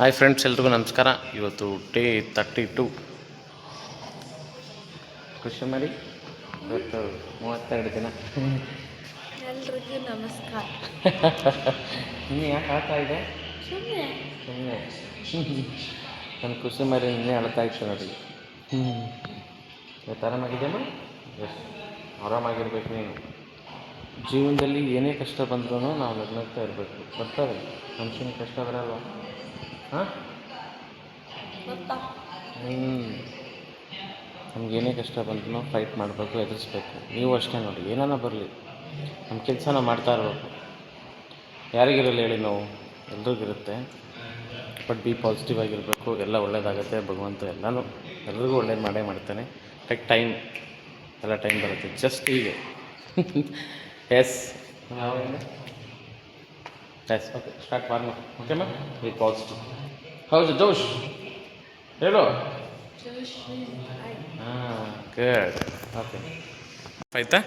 Hi friends ಎಲ್ರಿಗೂ ನಮಸ್ಕಾರ. ಇವತ್ತು ಡೇ ತರ್ಟಿ ಟು ಖುಷಿ ಮಾಡಿ ಇವತ್ತು ಮೂವತ್ತೆರಡು ದಿನ. ಎಲ್ರಿಗೂ ನಮಸ್ಕಾರ. ಇನ್ನು ಯಾಕೆ ಆಗ್ತಾ ಇದೆ ಸುಮ್ಮನೆ ಸುಮ್ಮನೆ ನನ್ನ ಖುಷಿ ಮಾಡಿ ಇನ್ನೇ ಅಳ್ತಾ ಇತ್ತು ನೋಡಿ. ಹ್ಞೂ ಇವತ್ತು ಆರಾಮಾಗಿದೆಯಮ್ಮ ಎಸ್ ಆರಾಮಾಗಿರ್ಬೇಕು ನೀನು. ಜೀವನದಲ್ಲಿ ಏನೇ ಕಷ್ಟ ಬಂದ್ರೂ ನಾವು ಲಗ್ನಕ್ಕೆ ಇರಬೇಕು. ಬರ್ತಾರೆ ಮನುಷ್ಯನಿಗೆ ಕಷ್ಟ ಬರಲ್ವಾ? ಹಾಂ ಹ್ಞೂ ನಮ್ಗೆ ಏನೇ ಕಷ್ಟ ಬಂದ್ರೂ ಫೈಟ್ ಮಾಡಬೇಕು, ಎದುರಿಸ್ಬೇಕು. ನೀವು ಅಷ್ಟೇ ನೋಡಿ ಏನಾನ ಬರಲಿ. ನಮ್ಮ ಕೆಲಸ ನಾವು ಮಾಡ್ತಾ ಇರಬೇಕು. ಯಾರಿಗಿರಲ್ಲ ಹೇಳಿ ನಾವು ಎಲ್ರಿಗಿರುತ್ತೆ ಬಟ್ ಬಿ ಪಾಸಿಟಿವ್ ಆಗಿರಬೇಕು, ಎಲ್ಲ ಒಳ್ಳೇದಾಗುತ್ತೆ, ಭಗವಂತ ಎಲ್ಲನೂ, ಎಲ್ರಿಗೂ ಒಳ್ಳೇದು ಮಾಡೇ ಮಾಡ್ತಾನೆ. ಕರೆಕ್ಟ್ ಟೈಮ್ ಎಲ್ಲ ಟೈಮ್ ಬರುತ್ತೆ. ಜಸ್ಟ್ ಈಗ ಎಸ್ ಎಸ್ ಓಕೆ ಸ್ಟಾರ್ಟ್ ಮಾಡಿ ಓಕೆ ಮ್ಯಾಮ್ ವಿ ಪಾಸಿಟಿವ್ ಹೌದು ಜೋಶ್ ಹೇಳು ಹಾಂ ಗುಡ್ ಓಕೆ ಆಯ್ತಾ?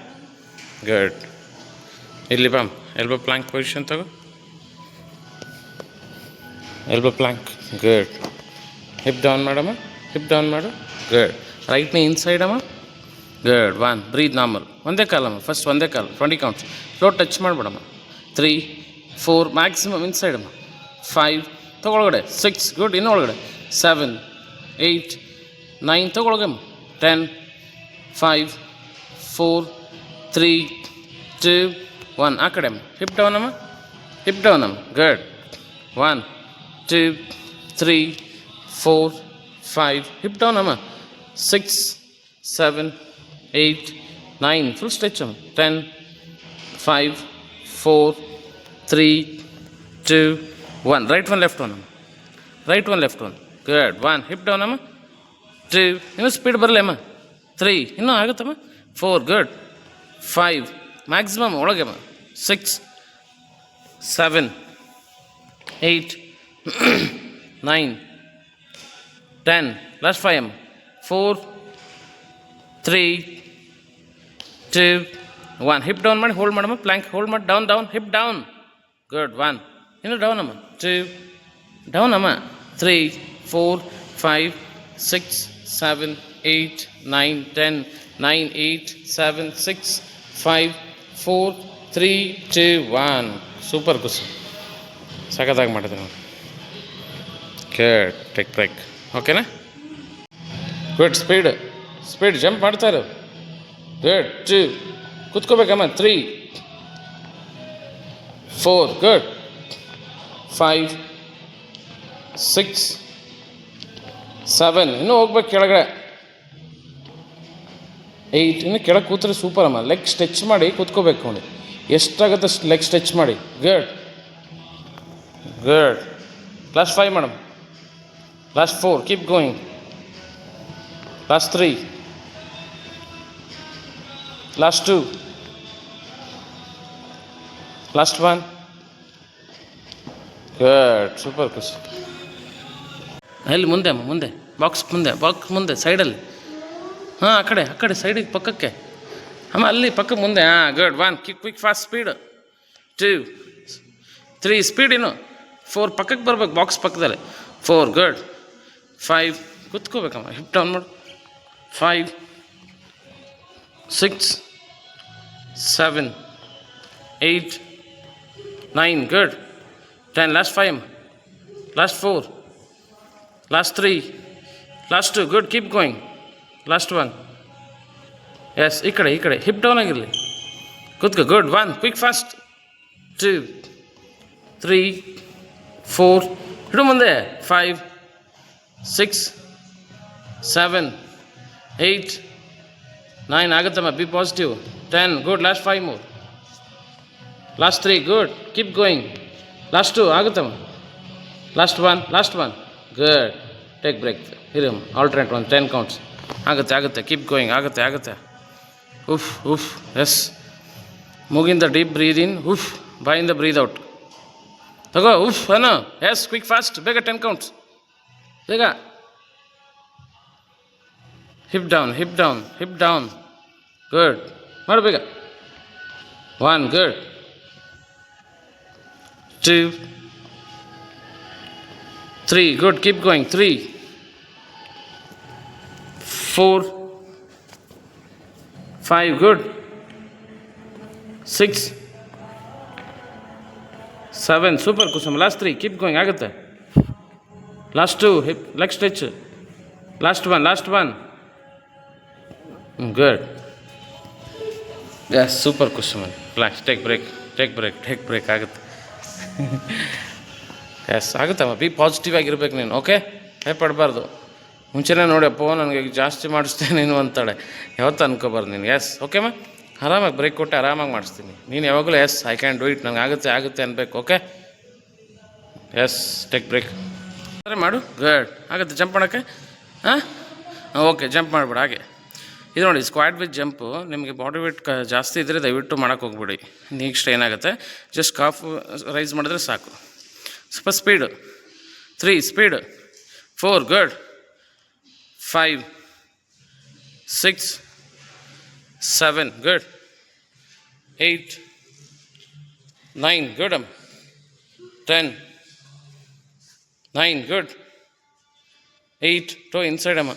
ಗುಡ್ ಇಲ್ಲಿ ಬಾಮ್ ಎಲ್ಬೋ ಪ್ಲ್ಯಾಂಕ್ ಪೊಸಿಷನ್ ತಗೋ. Elbow plank good hip down ಮಾಡಮ್ಮ ಹಿಪ್ ಡೌನ್ ಮಾಡು. ಗುಡ್ ರೈಟ್ನ ಇನ್ಸೈಡ್ ಅಮ್ಮ ಗುಡ್ ಒನ್ ಬ್ರೀದ್ ನಾರ್ಮಲ್ ಒಂದೇ ಕಾಲಮ್ಮ ಫಸ್ಟ್ ಒಂದೇ ಕಾಲ್. ಟ್ವೆಂಟಿ ಕೌಂಟ್ಸ್ ಫ್ಲೋ ಟಚ್ ಮಾಡಿಬಿಡಮ್ಮ ತ್ರೀ ಫೋರ್ ಮ್ಯಾಕ್ಸಿಮಮ್ ಇನ್ಸೈಡ್ ಅಮ್ಮ ಫೈವ್ ತೊಗೊಳಗಡೆ ಸಿಕ್ಸ್ ಗುಡ್ ಇನ್ನು ಒಳಗಡೆ seven eight nine ತೊಗೊಳಗಮ್ಮ ten five four three two one ಆ ಕಡೆ ಅಮ್ಮ ಹಿಪ್ ಡೌನ್ ಅಮ್ಮ ಹಿಪ್ ಡೌನ್ ಅಮ್ಮ good one two three four five hip down ಅಮ್ಮ six seven eight nine full stretch ಅಮ್ಮ ten five four three two one right one left one ಅಮ್ಮ right one left one good one hip down ಅಮ್ಮ two ಇನ್ನೂ speed ಬರಲಿ ಅಮ್ಮ three ಇನ್ನೂ ಆಗುತ್ತಮ್ಮ four good five maximum ಒಳಗೆ ಅಮ್ಮ six seven eight nine ten last five ಅಮ್ಮ four three two one hip down ಮಾಡಿ ಹೋಲ್ಡ್ ಮಾಡಮ್ಮ ಪ್ಲ್ಯಾಂಕ್ ಹೋಲ್ಡ್ ಮಾಡಿ. Down down hip down good one ಇನ್ನು ಡೌನ್ ಅಮ್ಮ. ಟೂ ಡೌನ್ ಅಮ್ಮ. Three four five six seven eight nine ten nine eight seven six five four three two one super ಕುಸು ಸಖತ್ತಾಗಿ ಮಾಡಿದೆ ನಾವು ಕೇಟ್ ಟೆಕ್ ಬ್ರೇಕ್ ಓಕೆನಾ good speed speed jump ಮಾಡ್ತಾರೆ good two ಕುತ್ಕೋಬೇಕಮ್ಮ. Three four good five six seven ಇನ್ನು ಹೋಗ್ಬೇಕು ಕೆಳಗಡೆ. Eight ಇನ್ನು ಕೆಳಗೆ ಕೂತ್ರೆ ಸೂಪರ್ ಅಮ್ಮ. ಲೆಗ್ ಸ್ಟ್ರೆಚ್ ಮಾಡಿ ಕೂತ್ಕೋಬೇಕು ನೋಡಿ. ಎಷ್ಟಾಗುತ್ತೆ ಲೆಗ್ ಸ್ಟ್ರೆಚ್ ಮಾಡಿ. Good good last five madam last four keep going last three last two last one good super Kus ಅಲ್ಲಿ ಮುಂದೆ ಅಮ್ಮ, ಮುಂದೆ. ಬಾಕ್ಸ್ ಮುಂದೆ ಬಾಕ್ಸ್ ಮುಂದೆ ಸೈಡಲ್ಲಿ ಹಾಂ, ಆ ಕಡೆ ಆ ಕಡೆ ಸೈಡಿಗೆ ಪಕ್ಕಕ್ಕೆ. ಅಮ್ಮ, ಅಲ್ಲಿ ಪಕ್ಕ ಮುಂದೆ. ಹಾಂ good one kick quick fast speed two three speed ಇನ್ನು. ಫೋರ್ ಪಕ್ಕಕ್ಕೆ ಬರ್ಬೇಕು ಬಾಕ್ಸ್ ಪಕ್ಕದಲ್ಲಿ. ಫೋರ್ ಗುಡ್ ಫೈವ್ ಕುತ್ಕೋಬೇಕಮ್ಮ ಹಿಪ್ ಡೌನ್ ಮಾಡು. Five six seven eight nine good ten last five last four last three last two good keep going last one yes ಈ ಕಡೆ ಈ ಕಡೆ ಹಿಪ್ ಡೌನ್ ಆಗಿರಲಿ ಕೂತ್ಕೋ good one quick fast two three four ಇಡು ಮುಂದೆ. Five six seven eight nine ಆಗುತ್ತಮ್ಮ. Be positive ten good last five ಮೂರ್ last three good keep going last two ಆಗುತ್ತಮ್ಮ last one last one good take break ಇರಮ್ಮ alternate one ten counts ಆಗುತ್ತೆ ಆಗುತ್ತೆ keep going ಆಗುತ್ತೆ ಆಗುತ್ತೆ ಉಫ್ ಉಫ್ yes ಮೂಗಿಂದ deep breathe in ಉಫ್ ಬಾಯಿಂದ ಬ್ರೀದ್ ಔಟ್ ತಗೋ ಉಫ್ ಅನು ಎಸ್ ಕ್ವಿಕ್ ಫಾಸ್ಟ್ ಬೇಗ ಟೆನ್ ಕೌಂಟ್ಸ್ ಬೇಗ hip down hip down hip down good ಮಾಡು ಬೇಗ one good two three good keep going three four five good six seven super Kusum last three keep going ಆಗುತ್ತೆ last two hip leg stretch last one last one good yes super ಕುಸುಮನ್ last take break take break take break ಆಗುತ್ತೆ S ಆಗುತ್ತಮ್ಮ. Be positive ಆಗಿರ್ಬೇಕು ನೀನು okay ಪಡಬಾರ್ದು. ಮುಂಚೆನೇ ನೋಡ್ಯಪ್ಪ ನನಗೆ ಜಾಸ್ತಿ ಮಾಡಿಸ್ತೇನೆ ನೀನು ಅಂತಾಳೆ. ಯಾವತ್ತು ಅನ್ಕೋಬಾರ್ದು ನೀನು. ಎಸ್ ಓಕೆಮ್ಮ ಆರಾಮಾಗಿ ಬ್ರೇಕ್ ಕೊಟ್ಟೆ ಆರಾಮಾಗಿ ಮಾಡಿಸ್ತೀನಿ. ನೀನು ಯಾವಾಗಲೂ yes I can do it ನನಗೆ ಆಗುತ್ತೆ ಆಗುತ್ತೆ ಅನ್ಬೇಕು ಓಕೆ ಎಸ್ ಟೇಕ್ ಬ್ರೇಕ್ ಸರಿ, ಮಾಡು. ಗುಡ್ ಆಗುತ್ತೆ ಜಂಪ್ ಮಾಡೋಕ್ಕೆ? ಹಾಂ? ಓಕೆ ಜಂಪ್ ಮಾಡಿಬಿಡು, ಹಾಗೆ. ಇದು ನೋಡಿ ಸ್ಕ್ವಾಡ್ ವಿತ್ ಜಂಪು ನಿಮಗೆ ಬಾಡಿ ವೇಟ್ ಕ ಜಾಸ್ತಿ ಇದ್ದರೆ ದಯವಿಟ್ಟು ಮಾಡೋಕ್ಕೆ ಹೋಗ್ಬಿಡಿ. ನೆಕ್ಸ್ಟ್ ಏನಾಗುತ್ತೆ? ಜಸ್ಟ್ ಕಾಫ್ ರೈಸ್ ಮಾಡಿದ್ರೆ ಸಾಕು. ಸ್ವಲ್ಪ speed three speed four good five six seven good eight nine good um ten nine good eight two inside ಅಮ್ಮ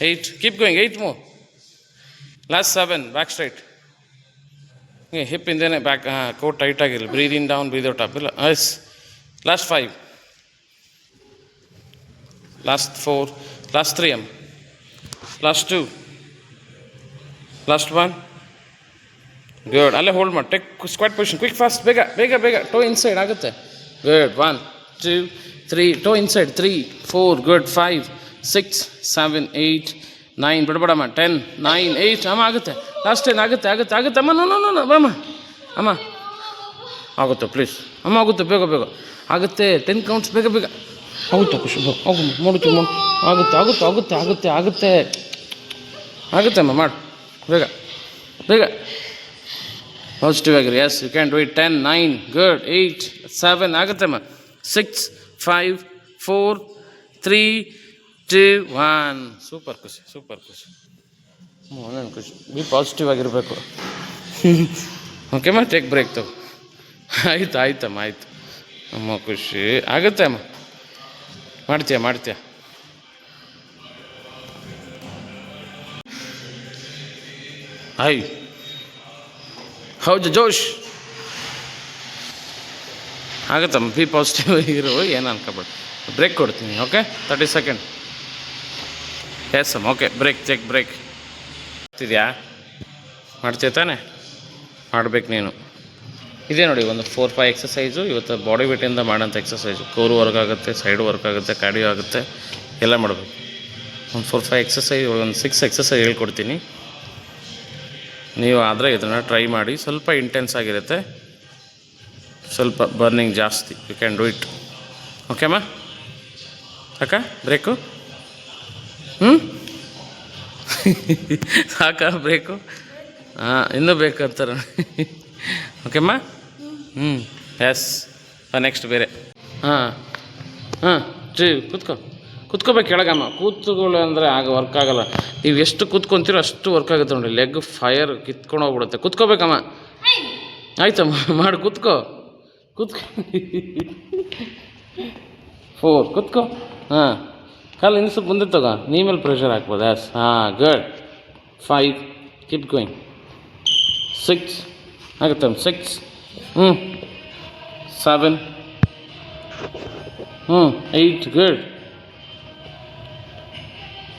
ಏಯ್ಟ್ ಕೀಪ್ ಗೋಯಿಂಗ್ ಏಯ್ಟ್ ಮೂ last seven back straight hip ಹಿಂದೆನೇ back ಹಾಂ core tight ಆಗಿರಲಿ breathe in down breathe out up ಇಲ್ಲ yes last five last four last three M last two last one good ಅಲ್ಲೇ hold ಮಾಡಿ take squat position quick fast ಬೇಗ ಬೇಗ ಬೇಗ toe inside ಆಗುತ್ತೆ good one two three toe inside three four good five six seven eight nine ಬಿಡಬೇಡಮ್ಮ ten nine eight ಅಮ್ಮ, ಆಗುತ್ತೆ. Last ten ಆಗುತ್ತೆ ಆಗುತ್ತೆ ಆಗುತ್ತೆ. ಅಮ್ಮ ನೋ ನೋ ನೋ ಅಮ್ಮ. ಆಗುತ್ತೆ ಪ್ಲೀಸ್ ಅಮ್ಮ, ಆಗುತ್ತೆ, ಬೇಗ ಬೇಗ. ಆಗುತ್ತೆ ಟೆನ್ ಕೌಂಟ್ಸ್ ಬೇಗ ಬೇಗ. ಆಗುತ್ತೆ ಖುಷಿ ಹೋಗು ನೋಡುತ್ತೆ ಮಾಡು ಆಗುತ್ತೆ ಆಗುತ್ತೆ ಆಗುತ್ತೆ ಆಗುತ್ತೆ ಆಗುತ್ತೆ. ಆಗುತ್ತೆ, ಅಮ್ಮ, ಮಾಡು. ಬೇಗ ಬೇಗ. ಪಾಸಿಟಿವ್ ಆಗಿರಿ. Yes you can do it ten nine good eight seven ಆಗುತ್ತೆ, ಅಮ್ಮ. Six five four three two one super ಖುಷಿ ಸೂಪರ್ ಖುಷಿ. ಒಂದೊಂದು ಖುಷಿ. ಬಿ ಪಾಸಿಟಿವ್ ಆಗಿರಬೇಕು. ಓಕೆಮ್ಮ ಟೇಕ್ ಬ್ರೇಕ್ ತಗೋ. ಆಯ್ತು, ಆಯ್ತಮ್ಮ, ಆಯ್ತು. ಅಮ್ಮ, ಖುಷಿ. ಆಗುತ್ತೆ ಅಮ್ಮ. ಮಾಡ್ತೀಯ ಮಾಡ್ತೀಯ? ಆಯ್ ಹೌದು, ಜೋಶ್. ಆಗುತ್ತಮ್ಮ ಬಿ ಪಾಸಿಟಿವ್ ಇರೋ ಏನು ಅನ್ಕೋಬೇಡ. ಬ್ರೇಕ್ ಕೊಡ್ತೀನಿ ಓಕೆ ತರ್ಟಿ ಸೆಕೆಂಡ್ ಎಸ್ ಅಮ್ಮ ಓಕೆ ಬ್ರೇಕ್ ಚೆಕ್ ಬ್ರೇಕ್ ಮಾಡ್ತಿದ್ಯಾ ಮಾಡ್ತೀಯ ತಾನೆ? ಮಾಡ್ಬೇಕು ನೀನು. ಇದೇ ನೋಡಿ, ಒಂದು ಫೋರ್ ಫೈವ್ ಎಕ್ಸಸೈಸು ಇವತ್ತು ಬಾಡಿ ವೇಟಿಂದ ಮಾಡೋಂಥ ಎಕ್ಸಸೈಸು ಕೋರ್ ವರ್ಕ್ ಆಗುತ್ತೆ ಸೈಡ್ ವರ್ಕ್ ಆಗುತ್ತೆ ಕಾರ್ಡಿಯೋ ಆಗುತ್ತೆ, ಎಲ್ಲ ಮಾಡಬೇಕು. ಒಂದು ಫೋರ್ ಫೈವ್ ಎಕ್ಸಸೈಸ್ ಒಂದು ಸಿಕ್ಸ್ ಎಕ್ಸಸೈಸ್ ಹೇಳ್ಕೊಡ್ತೀನಿ. ನೀವು ಆದರೆ ಇದನ್ನು ಟ್ರೈ ಮಾಡಿ, ಸ್ವಲ್ಪ ಇಂಟೆನ್ಸ್ ಆಗಿರುತ್ತೆ. ಸ್ವಲ್ಪ ಬರ್ನಿಂಗ್ ಜಾಸ್ತಿ. ಯು ಕ್ಯಾನ್ ಡೂ ಇಟ್ ಓಕೆಮ್ಮ ಅಕ್ಕ ಬ್ರೇಕು ಹ್ಞೂ ಸಾಕಾ ಬೇಕು? ಹಾಂ, ಇನ್ನೂ ಬೇಕಂತಾರೆ ಓಕೆಮ್ಮ? ಹ್ಞೂ ಎಸ್ ನೆಕ್ಸ್ಟ್ ಬೇರೆ. ಹಾಂ. ಹಾಂ ಟ್ರೀ ಕೂತ್ಕೋ. ಕೂತ್ಕೋಬೇಕು ಕೆಳಗಮ್ಮ. ಕೂತ್ಕೊಳ್ಳು ಅಂದರೆ ಆಗ ವರ್ಕ್ ಆಗಲ್ಲ. ನೀವು ಎಷ್ಟು ಕೂತ್ಕೊಂತೀರೋ ಅಷ್ಟು ವರ್ಕ್ ಆಗುತ್ತೆ ನೋಡಿ. ಲೆಗ್ ಫೈರ್ ಕಿತ್ಕೊಂಡು ಹೋಗ್ಬಿಡುತ್ತೆ. ಕೂತ್ಕೋಬೇಕಮ್ಮ? ಆಯ್ತಮ್ಮ. ಮಾಡಿ, ಕೂತ್ಕೋ. ಕೂತ್ಕೋ. ಫೋರ್ ಕೂತ್ಕೋ. ಹಾಂ. ಕಾಲು ಇನ್ನು ಸ್ವಲ್ಪ ಮುಂದೆ ತಗೋ ನೀ ಮೇಲೆ ಪ್ರೆಷರ್ ಹಾಕ್ಬೋದು ಎಸ್ ಹಾಂ good five keep going six ಆಗುತ್ತಮ್ಮ six ಹ್ಞೂ ಸೆವೆನ್ ಹ್ಞೂ ಏಯ್ಟ್ ಗುಡ್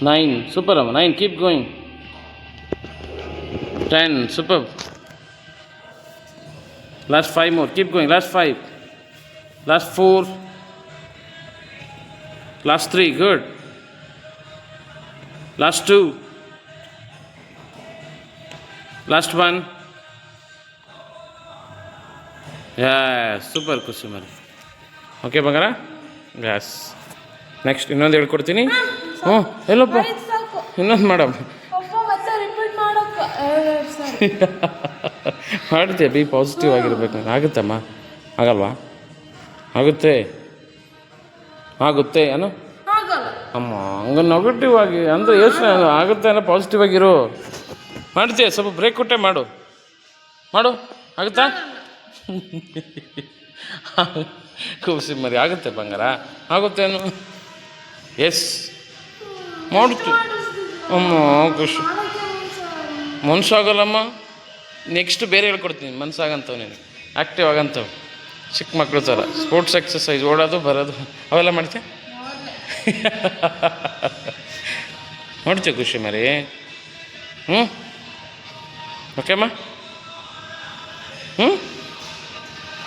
ನೈನ್ ಸೂಪರ್ ಅಮ್ಮ nine keep going ten super last five more keep going last five last four last three good last two last one yeah super ಖುಷಿ ಮರಿ okay ಬಂಗಾರ gas next ಇನ್ನೊಂದು ಹೇಳ್ಕೊಡ್ತೀನಿ. ಹ್ಞೂ ಎಲ್ಲಪ್ಪ? ಇನ್ನೊಂದು ಸರಿ ಮಾಡ್ತೀಯ? ಬಿ ಪಾಸಿಟಿವ್ ಆಗಿರ್ಬೇಕು. ಆಗುತ್ತಮ್ಮ? ಆಗಲ್ವಾ? ಆಗುತ್ತೆ. ಆಗುತ್ತೆ ಏನು? ಅಮ್ಮ ಹಂಗೆ ನೆಗೆಟಿವ್ ಆಗಿ ಅಂದರೆ ಯೋಚನೆ ಆಗುತ್ತೆ ಅನ್ನೋ ಪಾಸಿಟಿವ್ ಆಗಿರು. ಮಾಡ್ತೀಯ ಸ್ವಲ್ಪ ಬ್ರೇಕ್ ಕೊಟ್ಟೆ ಮಾಡು. ಮಾಡು ಆಗುತ್ತಾ? ಖುಷಿ ಮರಿ ಆಗುತ್ತೆ ಬಂಗಾರ? ಆಗುತ್ತೇನು ಎಸ್ ಮಾಡ್ತು ಅಮ್ಮ ಖುಷಿ. ಮನ್ಸಾಗಲ್ಲಮ್ಮ ನೆಕ್ಸ್ಟ್ ಬೇರೆ ಹೇಳ್ಕೊಡ್ತೀನಿ ಮನ್ಸಾಗಂತವ್ ನೀನು ಆ್ಯಕ್ಟಿವ್ ಆಗಂತವ್ ಚಿಕ್ಕ ಮಕ್ಕಳು ಥರ. ಸ್ಪೋರ್ಟ್ಸ್ ಎಕ್ಸಸೈಸ್ ಓಡೋದು, ಬರೋದು, ಅವೆಲ್ಲ ಮಾಡ್ತೀಯ? ನೋಡ್ತೀವಿ ಖುಷಿ ಮರಿ. ಹ್ಞೂ ಓಕೆಮ್ಮ ಹ್ಞೂ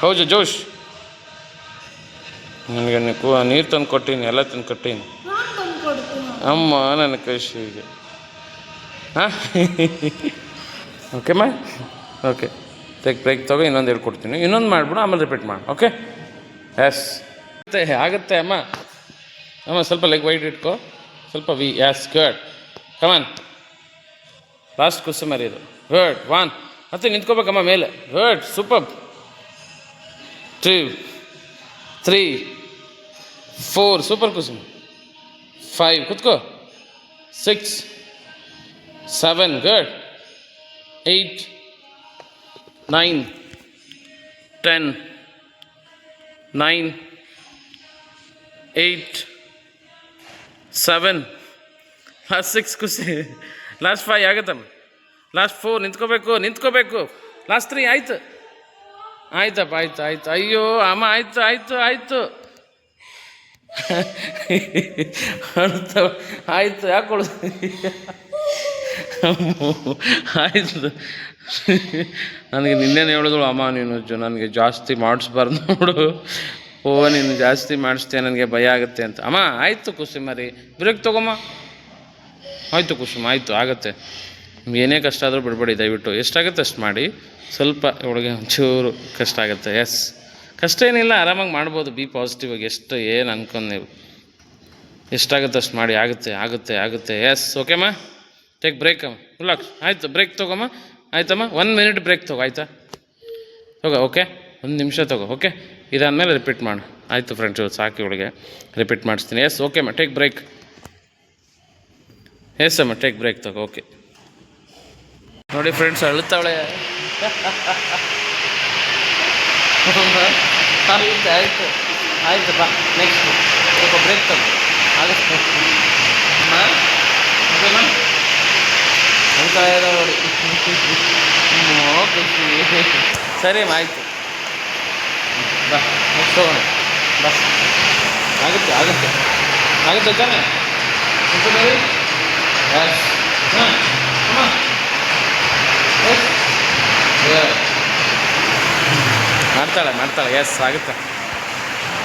ಹೌದು ಜೋಶ್. ನನಗೆ ನೀರು ತಂದು ಕೊಟ್ಟೀನಿ, ಎಲ್ಲ ತಂದು ಕೊಟ್ಟೀನಿ. ಅಮ್ಮ, ನನ್ನ ಖುಷಿಗೆ. ಹಾಂ? ಓಕೆಮ್ಮ ಓಕೆ ಟೇಕ್ ಬ್ರೇಕ್ ತಗೋ, ಇನ್ನೊಂದು ಹೇಳ್ಕೊಡ್ತೀನಿ ಇನ್ನೊಂದು ಮಾಡಿಬಿಡು, ಆಮೇಲೆ ರಿಪೀಟ್ ಮಾಡು ಓಕೆ ಎಸ್ ಮತ್ತೆ ಆಗುತ್ತೆ, ಅಮ್ಮ. ಅಮ್ಮ, ಸ್ವಲ್ಪ ಲೆಗ್ ವೈಟ್ ಇಟ್ಕೋ. ಸ್ವಲ್ಪ V yes good come on last question ಮರಿ ಇದು. ಗಡ್ ವಾನ್ ಮತ್ತೆ ನಿಂತ್ಕೋಬೇಕಮ್ಮ ಮೇಲೆ. Good super two three four super Kusuma five ಕುತ್ಕೋ. Six seven good eight nine ten nine eight seven last six ಖುಷಿ ಲಾಸ್ಟ್ ಫೈವ್ ಆಗುತ್ತಮ್ಮ ಲಾಸ್ಟ್ ಫೋರ್ ನಿಂತ್ಕೋಬೇಕು ನಿಂತ್ಕೋಬೇಕು. ಲಾಸ್ಟ್ ತ್ರೀ ಆಯ್ತು. ಆಯ್ತಪ್ಪ, ಆಯ್ತು ಆಯ್ತು. ಅಯ್ಯೋ, ಅಮ್ಮ, ಆಯ್ತು ಆಯ್ತು ಆಯ್ತು. ಆಯಿತು ಯಾಕೊಳ ಆಯ್ತು. ನನಗೆ ನಿನ್ನೇನು ಹೇಳಿದಳು, ಅಮ್ಮ, ನೀನು ಜೊ, ನನಗೆ ಜಾಸ್ತಿ ಮಾಡಿಸ್ಬಾರ್ದು ನೋಡು. ಓ, ನೀನು ಜಾಸ್ತಿ ಮಾಡಿಸ್ತೀಯ, ನನಗೆ ಭಯ ಆಗುತ್ತೆ ಅಂತ. ಅಮ್ಮ, ಆಯಿತು ಕುಸುಮರಿ ಬ್ರೇಕ್ ತಗೊಮ್ಮ. ಆಯಿತು ಕುಸುಮ, ಆಯಿತು, ಆಗುತ್ತೆ. ಏನೇ ಕಷ್ಟ ಆದರೂ ಬಿಡಬೇಡಿ, ದಯವಿಟ್ಟು. ಎಷ್ಟಾಗುತ್ತೆ ಅಷ್ಟು ಮಾಡಿ. ಸ್ವಲ್ಪ ಒಳಗೆ ಒಂಚೂರು ಕಷ್ಟ ಆಗುತ್ತೆ. ಎಸ್ ಕಷ್ಟ ಏನಿಲ್ಲ, ಆರಾಮಾಗಿ ಮಾಡ್ಬೋದು. ಬಿ ಪಾಸಿಟಿವ್ ಆಗಿ, ಎಷ್ಟು ಏನು ಅನ್ಕೊಂಡು ನೀವು. ಎಷ್ಟಾಗುತ್ತೆ ಅಷ್ಟು ಮಾಡಿ, ಆಗುತ್ತೆ ಆಗುತ್ತೆ ಆಗುತ್ತೆ. ಎಸ್ ಓಕೆಮ್ಮ ಟೇಕ್ ಬ್ರೇಕ್ ಅಮ್ಮ. ರಿಲಾಕ್ಸ್ ಆಯಿತು ಬ್ರೇಕ್ ತೊಗೊಮ್ಮ. ಆಯ್ತಮ್ಮ? ಒನ್ ಮಿನಿಟ್ ಬ್ರೇಕ್ ತಗೋ, ಆಯಿತಾ? ತಗೋ ಓಕೆ ಒಂದು ನಿಮಿಷ ತಗೋ ಓಕೆ ಇದಾದಮೇಲೆ ರಿಪೀಟ್ ಮಾಡು. ಆಯಿತು ಫ್ರೆಂಡ್ಸ್ ಸಾಕಿ ಇವಳಿಗೆ. ರಿಪೀಟ್ ಮಾಡಿಸ್ತೀನಿ. ಎಸ್ ಓಕೆ ಅಮ್ಮ ಟೇಕ್ ಬ್ರೇಕ್ ಎಸ್ ಅಮ್ಮ ಟೇಕ್ ಬ್ರೇಕ್ ತಗೋ ಓಕೆ ನೋಡಿ ಫ್ರೆಂಡ್ಸ್ ಅಳುತ್ತಾಳೆ ಆಯಿತು ಆಯಿತು. ಆಯಿತು, ಬಾ ನೆಕ್ಸ್ಟ್ ಸ್ವಲ್ಪ ಬ್ರೇಕ್ ತಗೋ. ಆಗುತ್ತೆ ಅಮ್ಮ? ಅಳ್ತಾ ನೋಡಿ ಓಕೆ ಸರಿ, ಆಯಿತು. ಬಾ ನೆಕ್ಸ್ಟ್ ಆಗುತ್ತೆ ಆಗುತ್ತೆ. ಆಗುತ್ತೆ ತಾನೆ? ಹಾಂ ಮಾಡ್ತಾಳೆ ಮಾಡ್ತಾಳೆ. ಎಸ್ ಆಗುತ್ತೆ.